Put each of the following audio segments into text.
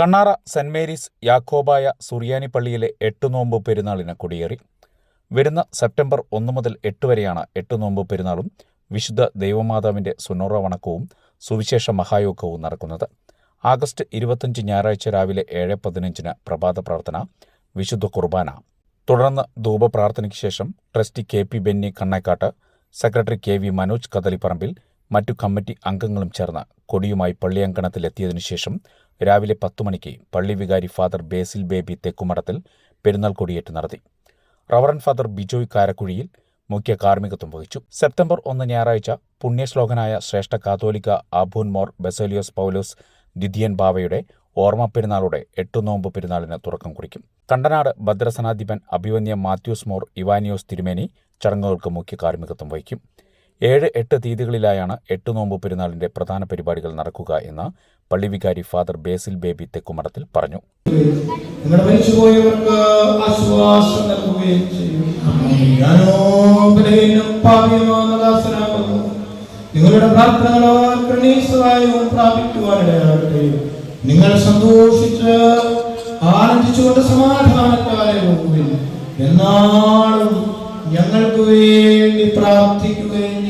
Kannara saint Mary's Yakobaya Suriyani പള്ളിയിലെ എട്ട് നോമ്പ് പെരുന്നാളിന് കൊടിയേറി. വരുന്ന സെപ്റ്റംബർ ഒന്ന് മുതൽ എട്ട് വരെയാണ് എട്ട് നോമ്പ് പെരുന്നാളും വിശുദ്ധ ദൈവമാതാവിന്റെ സുനോറ വണക്കവും സുവിശേഷ മഹായോഗവും നടക്കുന്നത്. ആഗസ്റ്റ് ഇരുപത്തഞ്ച് ഞായറാഴ്ച രാവിലെ ഏഴ് പതിനഞ്ചിന് പ്രഭാത പ്രാർത്ഥന വിശുദ്ധ കുർബാന. തുടർന്ന് ധൂപപ്രാർത്ഥനയ്ക്ക് ശേഷം trustee K P Benny Kannekkattu secretary K V Manoj Kadalipparambil മറ്റു കമ്മിറ്റി അംഗങ്ങളും ചേർന്ന് കൊടിയുമായി പള്ളിയങ്കണത്തിലെത്തിയതിനു ശേഷം രാവിലെ പത്തു മണിക്ക് പള്ളി വികാരി ഫാദർ ബേസിൽ ബേബി തെക്കുമടത്തിൽ പെരുന്നാൾ കൊടിയേറ്റ് നടത്തി. റവറൻ ഫാദർ ബിജോയ് കാരക്കുഴിയിൽ മുഖ്യ കാർമ്മികത്വം വഹിച്ചു. സെപ്റ്റംബർ ഒന്ന് ഞായറാഴ്ച പുണ്യശ്ലോകനായ ശ്രേഷ്ഠ കാതോലിക്ക ആബൂൻ മോർ ബെസോലിയോസ് പൗലോസ് ദിദിയൻ ബാവയുടെ ഓർമ്മ പെരുന്നാളോടെ എട്ടു നോമ്പ് പെരുന്നാളിന് തുറക്കം കുറിക്കും. കണ്ടനാട് ഭദ്രസനാധിപൻ അഭിവന്യ മാത്യൂസ് മോർ ഇവാനിയോസ് തിരുമേനി ചടങ്ങുകൾക്ക് മുഖ്യ കാർമ്മികത്വം വഹിക്കും. ഏഴ് എട്ട് തീയതികളിലായാണ് എട്ട് നോമ്പ് പെരുന്നാളിന്റെ പ്രധാന പരിപാടികൾ നടക്കുക എന്ന് പള്ളിവികാരി ഫാദർ ബേസിൽ ബേബി തെക്കുമഠത്തിൽ പറഞ്ഞു. ആശ്വാസം നൽകുകയും നിങ്ങളുടെ നിങ്ങൾ സന്തോഷിച്ച് ആനന്ദിച്ചുകൊണ്ട് സമാധാനത്താലെ എന്നാളും ഞങ്ങൾക്ക് വേണ്ടി പ്രാർത്ഥിക്കുകയും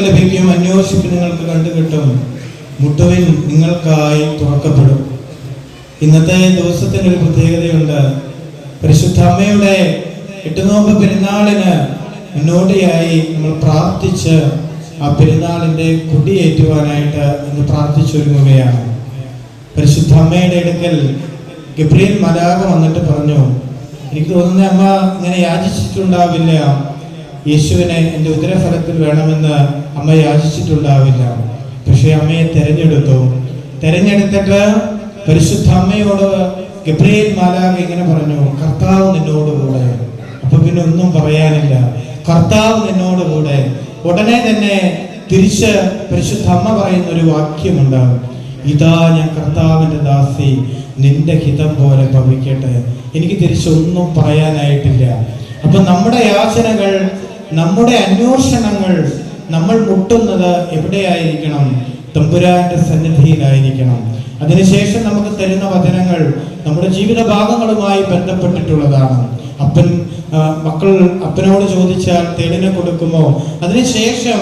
നിങ്ങൾക്ക് ലഭിക്കും. അന്വേഷിപ്പ് നിങ്ങൾക്ക് കണ്ടുകിട്ടും. മുട്ടുവിൻ നിങ്ങൾക്കായി തുറക്കപ്പെടും. ഇന്നത്തെ ദിവസത്തിന് ഒരു പ്രത്യേകതയുണ്ട്. പരിശുദ്ധ അമ്മയുടെ എട്ടുനോമ്പ് പെരുന്നാളിന് മുന്നോടിയായി നമ്മൾ പ്രാർത്ഥിച്ച് ആ പെരുന്നാളിന്റെ കൊടിയേറ്റുവാനായിട്ട് ഇന്ന് പ്രാർത്ഥിച്ചൊരുങ്ങുകയാണ്. പരിശുദ്ധ അമ്മയുടെ അടുക്കൽ ഗബ്രിയൽ മലാഖ വന്നിട്ട് പറഞ്ഞു എനിക്ക് തോന്നുന്ന അമ്മ ഇങ്ങനെ യാചിച്ചിട്ടുണ്ടാവില്ല. യേശുവിനെ എന്റെ ഉദരഫലത്തിൽ വേണമെന്ന് അമ്മ യാചിച്ചിട്ടുണ്ടാവില്ല. പക്ഷേ അമ്മയെ തെരഞ്ഞെടുത്തു. തെരഞ്ഞെടുത്തിട്ട് പരിശുദ്ധ അമ്മയോട് ഗബ്രിയേൽ മാലാവ് ഇങ്ങനെ പറഞ്ഞു കർത്താവ് നിന്നോട് കൂടെ. അപ്പൊ പിന്നെ ഒന്നും പറയാനില്ല. കർത്താവ് നിന്നോട് കൂടെ. ഉടനെ തന്നെ തിരിച്ച് പരിശുദ്ധ അമ്മ പറയുന്ന ഒരു വാക്യമുണ്ട്. ഇതാ ഞാൻ കർത്താവിന്റെ ദാസി നിന്റെ ഹിതം പോലെ ഭവിക്കട്ടെ. എനിക്ക് തിരിച്ചൊന്നും പറയാനായിട്ടില്ല. അപ്പൊ നമ്മുടെ യാചനകൾ നമ്മുടെ അന്വേഷണങ്ങൾ നമ്മൾ മുട്ടുന്നത് എവിടെയായിരിക്കണം? തമ്പുരാന്റെ സന്നിധിയിലായിരിക്കണം. അതിനുശേഷം നമുക്ക് തരുന്ന വചനങ്ങൾ നമ്മുടെ ജീവിത ഭാഗങ്ങളുമായി ബന്ധപ്പെട്ടിട്ടുള്ളതാണ്. അപ്പൻ മക്കൾ അപ്പനോട് ചോദിച്ചാൽ തേടിനെ കൊടുക്കുമോ? അതിനുശേഷം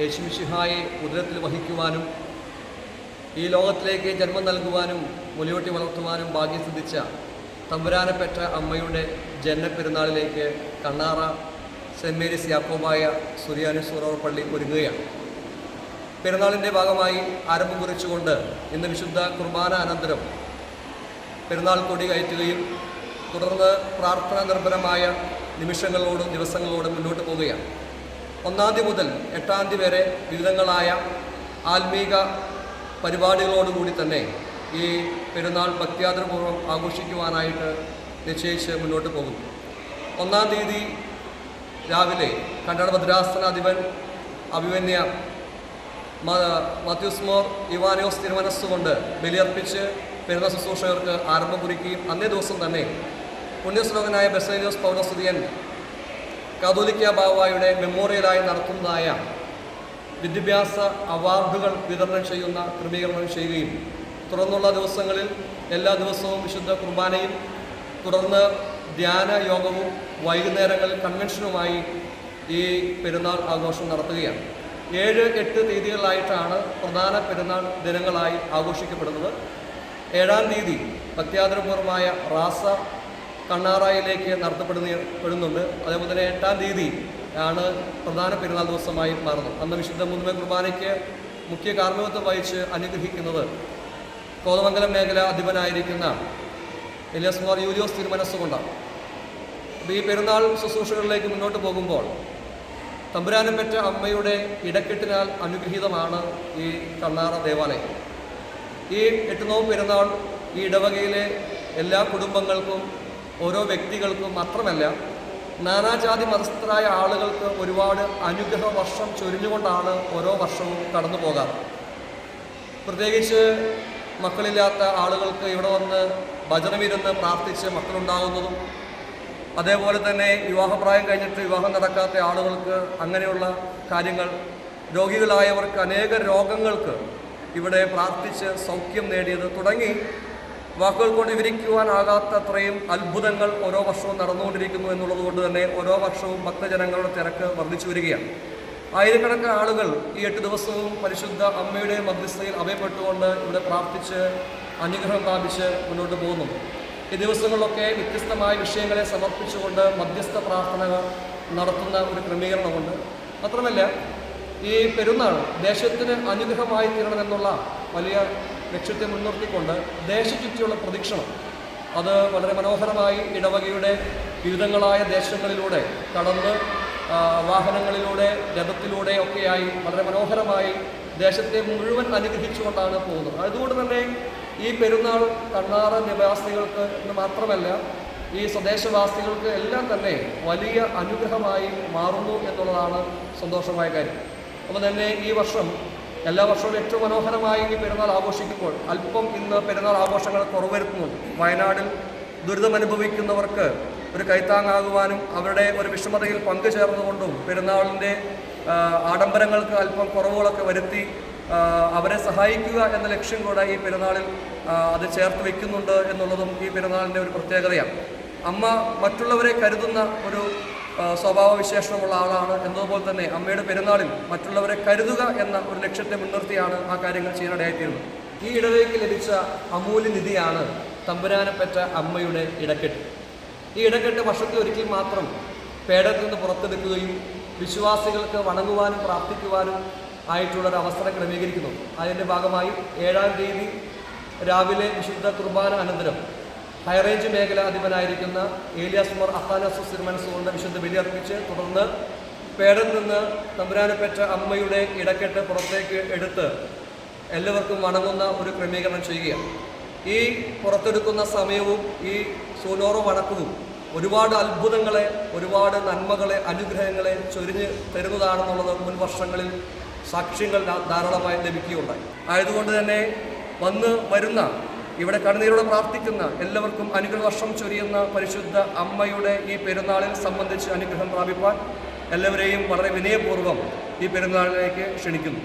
യേശുമിഷിഹായെ ഉദരത്തിൽ വഹിക്കുവാനും ഈ ലോകത്തിലേക്ക് ജന്മം നൽകുവാനും മുലയൂട്ടി വളർത്തുവാനും ഭാഗ്യം സിദ്ധിച്ച തമ്പുരാനപ്പെട്ട അമ്മയുടെ ജന്മപ്പെരുന്നാളിലേക്ക് കണ്ണാറ സെന്റ് മേരീസ് യാക്കോബായ സുറിയാനുസൂറോ പള്ളി ഒരുങ്ങുകയാണ്. പെരുന്നാളിന്റെ ഭാഗമായി ആരംഭം കുറിച്ചുകൊണ്ട് ഇന്ന് വിശുദ്ധ കുർബാന അനന്തരം പെരുന്നാൾ കൊടി കയറ്റുകയും തുടർന്ന് പ്രാർത്ഥനാ നിർഭരമായ നിമിഷങ്ങളോടും ദിവസങ്ങളോടും മുന്നോട്ട് പോവുകയാണ്. ഒന്നാം തീയതി മുതൽ എട്ടാം തീയതി വരെ വിവിധങ്ങളായ ആത്മീക പരിപാടികളോടുകൂടി തന്നെ ഈ പെരുന്നാൾ ഭക്തിയാദരപൂർവം ആഘോഷിക്കുവാനായിട്ട് നിശ്ചയിച്ച് മുന്നോട്ട് പോകുന്നു. ഒന്നാം തീയതി രാവിലെ കന്നഡ ഭദ്രാസനാധിപൻ അഭിമന്യ മാത്യൂസ് മോർ ഇവാനിയോസ് തിരുമനസ്സുകൊണ്ട് ബലിയർപ്പിച്ച് പെരുന്ന ശുശ്രൂഷകർക്ക് ആരംഭം കുറിക്കുകയും അന്നേ ദിവസം തന്നെ പുണ്യശ്ലോകനായ ബസേലിയോസ് പൗരസ്തുതിയൻ കാതോലിക്ക ബാവായുടെ മെമ്മോറിയലായി നടത്തുന്നതായ വിദ്യാഭ്യാസ അവാർഡുകൾ വിതരണം ചെയ്യുന്ന ക്രമീകരണം ചെയ്യുകയും തുടർന്നുള്ള ദിവസങ്ങളിൽ എല്ലാ ദിവസവും വിശുദ്ധ കുർബാനയും തുടർന്ന് ധ്യാന യോഗവും വൈകുന്നേരങ്ങളിൽ കൺവെൻഷനുമായി ഈ പെരുന്നാൾ ആഘോഷം നടത്തുകയാണ്. ഏഴ് എട്ട് തീയതികളിലായിട്ടാണ് പ്രധാന പെരുന്നാൾ ദിനങ്ങളായി ആഘോഷിക്കപ്പെടുന്നത്. ഏഴാം തീയതി അത്യാദരപൂർവമായ റാസ കണ്ണാറായിലേക്ക് നടത്തപ്പെടുന്നപ്പെടുന്നുണ്ട് അതേപോലെ തന്നെ എട്ടാം തീയതി ആണ് പ്രധാന പെരുന്നാൾ ദിവസമായി മാറുന്നത്. അന്ന് വിശുദ്ധ മുതുമ കുർബാനയ്ക്ക് മുഖ്യ കാർമ്മികത്വം വഹിച്ച് അനുഗ്രഹിക്കുന്നത് കോതമംഗലം മേഖല അധിപനായിരിക്കുന്ന എലിയസ് മോർ യൂലിയോസ് തിരുമനസ്സുകൊണ്ടാണ്. അപ്പോൾ ഈ പെരുന്നാൾ ശുശ്രൂഷകളിലേക്ക് മുന്നോട്ട് പോകുമ്പോൾ തമ്പുരാനം പെറ്റ അമ്മയുടെ ഇടക്കെട്ടിനാൽ അനുഗ്രഹീതമാണ് ഈ കണ്ണാറ ദേവാലയം. ഈ എട്ടുനോവ് പെരുന്നാൾ ഈ ഇടവകയിലെ എല്ലാ കുടുംബങ്ങൾക്കും ഓരോ വ്യക്തികൾക്കും മാത്രമല്ല നാനാജാതി മതസ്ഥരായ ആളുകൾക്ക് ഒരുപാട് അനുഗ്രഹ വർഷം ചൊരിഞ്ഞുകൊണ്ടാണ് ഓരോ വർഷവും കടന്നു പോകാറ്. പ്രത്യേകിച്ച് മക്കളില്ലാത്ത ആളുകൾക്ക് ഇവിടെ വന്ന് ഭജനമിരുന്ന് പ്രാർത്ഥിച്ച് മക്കളുണ്ടാകുന്നതും അതേപോലെ തന്നെ വിവാഹപ്രായം കഴിഞ്ഞിട്ട് വിവാഹം നടക്കാത്ത ആളുകൾക്ക് അങ്ങനെയുള്ള കാര്യങ്ങൾ രോഗികളായവർക്ക് അനേക രോഗങ്ങൾക്ക് ഇവിടെ പ്രാർത്ഥിച്ച് സൗഖ്യം നേടിയത് തുടങ്ങി വാക്കുകൾ കൊണ്ട് വിവരിക്കുവാനാകാത്തത്രയും അത്ഭുതങ്ങൾ ഓരോ വർഷവും നടന്നുകൊണ്ടിരിക്കുന്നു എന്നുള്ളത് കൊണ്ട് തന്നെ ഓരോ വർഷവും ഭക്തജനങ്ങളുടെ തിരക്ക് വർദ്ധിച്ചു വരികയാണ്. ആയിരക്കണക്കിന് ആളുകൾ ഈ എട്ട് ദിവസവും പരിശുദ്ധ അമ്മയുടെ മധ്യസ്ഥയിൽ അഭയപ്പെട്ടുകൊണ്ട് ഇവിടെ പ്രാർത്ഥിച്ച് അനുഗ്രഹം പ്രാപിച്ച് മുന്നോട്ട് പോകുന്നു. ഈ ദിവസങ്ങളിലൊക്കെ വ്യത്യസ്തമായ വിഷയങ്ങളെ സമർപ്പിച്ചുകൊണ്ട് മധ്യസ്ഥ പ്രാർത്ഥനകൾ നടത്തുന്ന ഒരു ക്രമീകരണമുണ്ട്. മാത്രമല്ല ഈ പെരുന്നാൾ ദേശത്തിന് അനുഗ്രഹമായി തീരണമെന്നുള്ള വലിയ ലക്ഷ്യത്തെ മുൻനിർത്തിക്കൊണ്ട് ദേശചുറ്റിയുള്ള പ്രദക്ഷിണം അത് വളരെ മനോഹരമായി ഇടവകയുടെ വിവിധങ്ങളായ ദേശങ്ങളിലൂടെ കടന്ന് വാഹനങ്ങളിലൂടെ രഥത്തിലൂടെ ഒക്കെയായി വളരെ മനോഹരമായി ദേശത്തെ മുഴുവൻ അനുഗ്രഹിച്ചുകൊണ്ടാണ് പോകുന്നത്. അതുകൊണ്ട് തന്നെ ഈ പെരുന്നാൾ കണ്ണാറ നിവാസികൾക്ക് എന്ന് മാത്രമല്ല ഈ സ്വദേശവാസികൾക്ക് എല്ലാം തന്നെ വലിയ അനുഗ്രഹമായി മാറുന്നു എന്നുള്ളതാണ് സന്തോഷമായ കാര്യം. അപ്പോൾ തന്നെ ഈ വർഷം എല്ലാ വർഷവും ഏറ്റവും മനോഹരമായി ഈ പെരുന്നാൾ ആഘോഷിക്കുമ്പോൾ അല്പം ഇന്ന് പെരുന്നാൾ ആഘോഷങ്ങൾ കുറവരുത്തുന്നുണ്ട് വയനാടിൽ ദുരിതമനുഭവിക്കുന്നവർക്ക് ഒരു കൈത്താങ്ങാകുവാനും അവരുടെ ഒരു വിഷമതയിൽ പങ്കുചേർന്നുകൊണ്ടും പെരുന്നാളിന്റെ ആഡംബരങ്ങൾക്ക് അല്പം കുറവുകളൊക്കെ വരുത്തി അവരെ സഹായിക്കുക എന്ന ലക്ഷ്യം കൂടെ ഈ പെരുന്നാളിൽ അത് ചേർത്ത് വെക്കുന്നുണ്ട് എന്നുള്ളതും ഈ പെരുന്നാളിന്റെ ഒരു പ്രത്യേകതയാണ്. അമ്മ മറ്റുള്ളവരെ കരുതുന്ന ഒരു സ്വഭാവ വിശേഷണമുള്ള ആളാണ് എന്നതുപോലെ തന്നെ അമ്മയുടെ പെരുന്നാളിൽ മറ്റുള്ളവരെ കരുതുക എന്ന ഒരു ലക്ഷ്യത്തെ മുൻനിർത്തിയാണ് ആ കാര്യങ്ങൾ ചെയ്യാനിടയായിത്തീരുന്നത്. ഈ ഇടവേക്ക് ലഭിച്ച അമൂല്യ നിധിയാണ് തമ്പുരാനെപ്പറ്റ അമ്മയുടെ ഇടക്കെട്ട്. ഈ ഇടക്കെട്ട് വർഷത്തിൽ ഒരിക്കൽ മാത്രം പേടത്തിൽ നിന്ന് പുറത്തെടുക്കുകയും വിശ്വാസികൾക്ക് വണങ്ങുവാനും പ്രാർത്ഥിക്കുവാനും ആയിട്ടുള്ള ഒരു അവസരം ക്രമീകരിക്കുന്നു. അതിന്റെ ഭാഗമായി ഏഴാം തീയതി രാവിലെ വിശുദ്ധ കുർബാന അനന്തരം ഹൈറേഞ്ച് മേഖല അധിപനായിരിക്കുന്ന ഏലിയാസ് മോർ അത്താനസ് സിർമൻസ് കൊണ്ട് വിശുദ്ധ ബലിയർപ്പിച്ച് തുടർന്ന് പേടൽ നിന്ന് തമ്പുരാനപ്പെട്ട അമ്മയുടെ ഇടക്കെട്ട് പുറത്തേക്ക് എടുത്ത് എല്ലാവർക്കും വണങ്ങുന്ന ഒരു ക്രമീകരണം ചെയ്യുകയാണ്. ഈ പുറത്തെടുക്കുന്ന സമയവും ഈ സോനോറോ വണക്കവും ഒരുപാട് അത്ഭുതങ്ങളെ ഒരുപാട് നന്മകളെ അനുഗ്രഹങ്ങളെ ചൊരിഞ്ഞ് തരുന്നതാണെന്നുള്ളത് മുൻ വർഷങ്ങളിൽ സാക്ഷ്യങ്ങൾ ധാരാളമായി ലഭിക്കുകയുണ്ടായി. ആയതുകൊണ്ട് തന്നെ വന്ന് വരുന്ന ഇവിടെ കണ്ണീരോട് പ്രാർത്ഥിക്കുന്ന എല്ലാവർക്കും അനുഗ്രഹ വർഷം ചൊരിയുന്ന പരിശുദ്ധ അമ്മയുടെ ഈ പെരുന്നാളിൽ സംബന്ധിച്ച് അനുഗ്രഹം പ്രാപിപ്പാൻ എല്ലാവരെയും വളരെ വിനയപൂർവം ഈ പെരുന്നാളിലേക്ക് ക്ഷണിക്കുന്നു.